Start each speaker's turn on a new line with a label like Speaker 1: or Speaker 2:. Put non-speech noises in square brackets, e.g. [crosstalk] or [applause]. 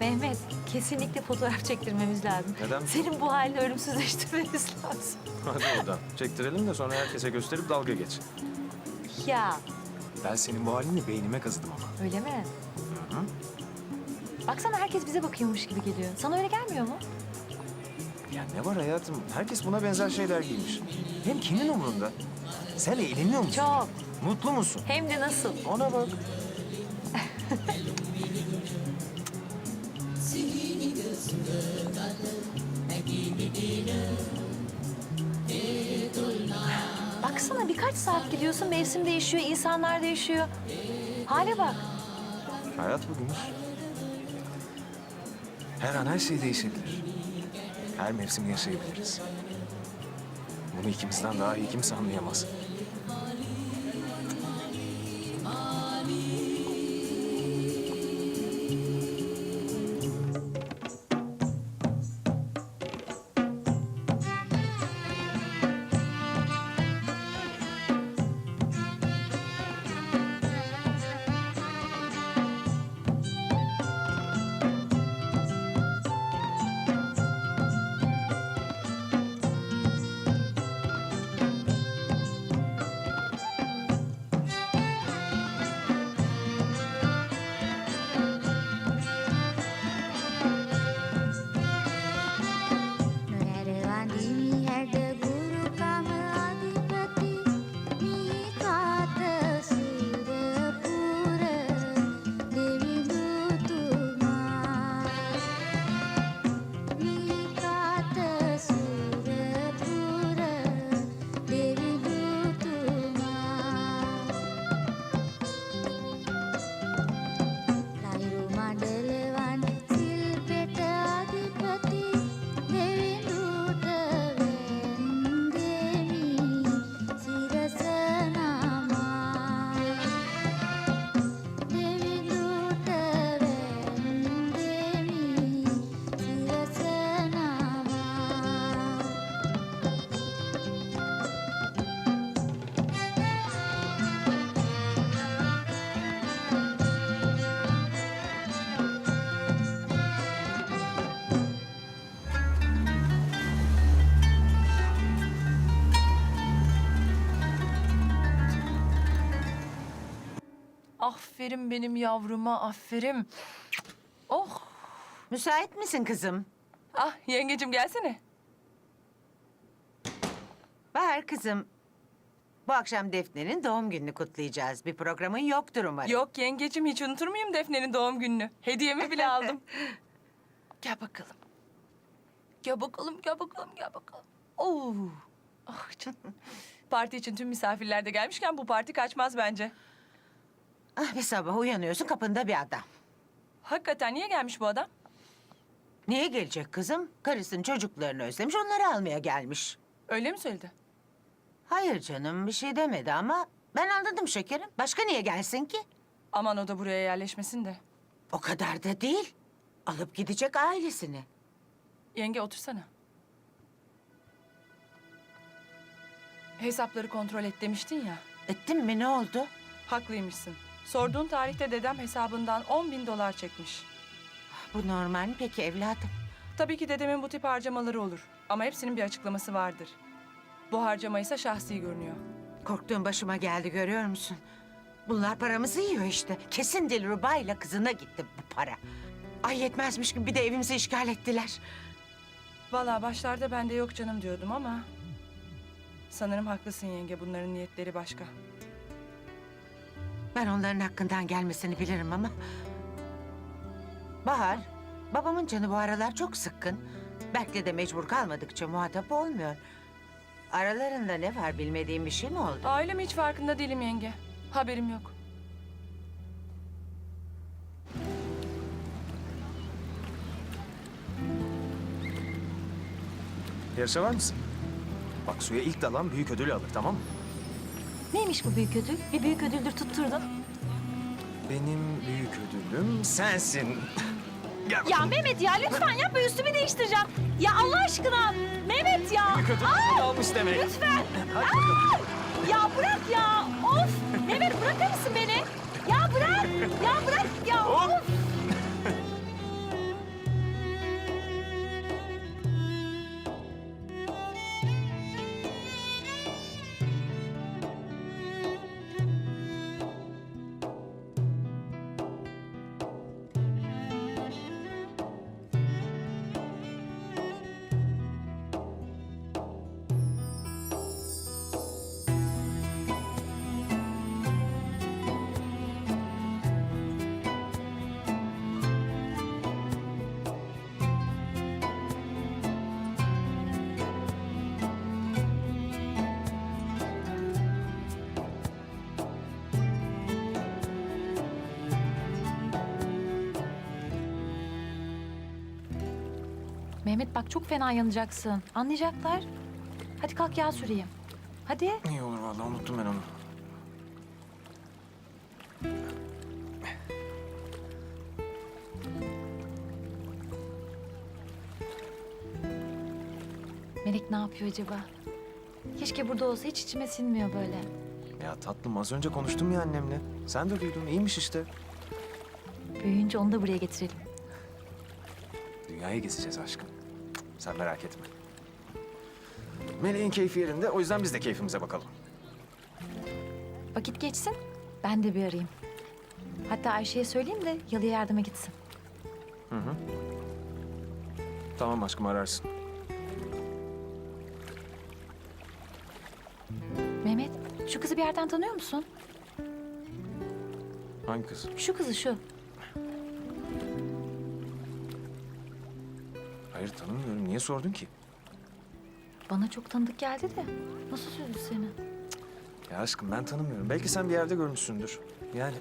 Speaker 1: Mehmet kesinlikle fotoğraf çektirmemiz lazım.
Speaker 2: Neden?
Speaker 1: Senin bu halini ölümsüzleştirmemiz [laughs] lazım.
Speaker 2: Hadi oradan. Çektirelim de sonra herkese gösterip dalga geç.
Speaker 1: Ya
Speaker 2: Ben senin bu halini beynime kazıdım ama.
Speaker 1: öyle mi? Baksana herkes bize bakıyormuş gibi geliyor. Sana öyle gelmiyor mu?
Speaker 2: Ya ne var hayatım? Herkes buna benzer şeyler giymiş. Hem kimin umurunda? Sen eğleniyor musun?
Speaker 1: Çok.
Speaker 2: Mutlu musun?
Speaker 1: Hem de nasıl?
Speaker 2: Ona bak. [laughs]
Speaker 1: Baksana birkaç saat gidiyorsun mevsim değişiyor, insanlar değişiyor. Hale bak.
Speaker 2: Hayat bu Gümüş. Her an her şey değişebilir. Her mevsimi yaşayabiliriz. Bunu ikimizden daha iyi kimse anlayamaz.
Speaker 3: Aferin benim yavruma, aferin. Oh,
Speaker 4: Müsait misin kızım?
Speaker 3: ah yengecim gelsene.
Speaker 4: Bahar kızım. Bu akşam Defne'nin doğum gününü kutlayacağız. Bir programın yoktur umarım.
Speaker 3: Yok yengecim hiç unutur muyum Defne'nin doğum gününü? Hediyemi bile aldım. [laughs] gel bakalım. Gel bakalım, gel bakalım, gel bakalım. Oo. Ah canım. Parti için tüm misafirler de gelmişken bu parti kaçmaz bence.
Speaker 4: Ah bir sabah uyanıyorsun kapında bir adam.
Speaker 3: Hakikaten niye gelmiş bu adam?
Speaker 4: Niye gelecek kızım? Karısının çocuklarını özlemiş onları almaya gelmiş.
Speaker 3: Öyle mi söyledi?
Speaker 4: Hayır canım bir şey demedi ama ben anladım şekerim. Başka niye gelsin ki?
Speaker 3: Aman o da buraya yerleşmesin de.
Speaker 4: O kadar da değil. Alıp gidecek ailesini.
Speaker 3: Yenge otursana. Hesapları kontrol et demiştin ya.
Speaker 4: Ettin mi ne oldu?
Speaker 3: Haklıymışsın. Sorduğun tarihte dedem hesabından 10 bin dolar çekmiş.
Speaker 4: Bu normal mi peki evladım?
Speaker 3: Tabii ki dedemin bu tip harcamaları olur. Ama hepsinin bir açıklaması vardır. Bu harcama ise şahsi görünüyor.
Speaker 4: Korktuğum başıma geldi görüyor musun? Bunlar paramızı yiyor işte. Kesin Dilruba ile kızına gitti bu para. Ay yetmezmiş gibi bir de evimizi işgal ettiler.
Speaker 3: Vallahi başlarda ben de yok canım diyordum ama... Sanırım haklısın yenge. Bunların niyetleri başka.
Speaker 4: Ben onların hakkından gelmesini bilirim ama... Bahar, babamın canı bu aralar çok sıkkın. Berk'le de mecbur kalmadıkça muhatap olmuyor. Aralarında ne var bilmediğim bir şey mi oldu?
Speaker 3: Ailem hiç farkında değilim yenge. Haberim yok.
Speaker 2: Yarışa var mısın? Bak suya ilk dalan büyük ödülü alır tamam mı?
Speaker 1: Neymiş bu büyük ödül? Bir büyük ödüldür tutturdun.
Speaker 2: Benim büyük ödülüm sensin. [laughs] Gel
Speaker 1: Ya. Mehmet ya lütfen yapma üstümü değiştireceğim. Ya Allah aşkına Mehmet ya.
Speaker 2: Büyük ödül almış demek.
Speaker 1: Lütfen.
Speaker 2: Hadi bakalım.
Speaker 1: Ya bırak ya. Of. Mehmet bırakır mısın beni? Ya bırak. Ya bırak ya.
Speaker 2: Hop.
Speaker 1: Of. Mehmet bak çok fena yanacaksın. Anlayacaklar. Hadi kalk yağ süreyim. Hadi.
Speaker 5: İyi olur vallahi unuttum ben onu.
Speaker 1: Melek ne yapıyor acaba? Keşke burada olsa hiç içime sinmiyor böyle.
Speaker 5: Ya tatlım az önce konuştum ya annemle. Sen de duydun iyiymiş işte.
Speaker 1: Büyüyünce onu da buraya getirelim.
Speaker 5: Dünyayı gezeceğiz aşkım. Sen merak etme. Meleğin keyfi yerinde o yüzden biz de keyfimize bakalım.
Speaker 1: Vakit geçsin, ben de bir arayayım. Hatta Ayşe'ye söyleyeyim de yalıya yardıma gitsin.
Speaker 5: Tamam aşkım ararsın.
Speaker 1: Mehmet, şu kızı bir yerden tanıyor musun?
Speaker 5: Hangi kız?
Speaker 1: Şu kızı şu.
Speaker 5: Hayır tanımıyorum. Niye sordun ki?
Speaker 1: Bana çok tanıdık geldi de. Nasıl sürdü seni?
Speaker 5: Ya aşkım ben tanımıyorum. Belki sen bir yerde görmüşsündür. Yani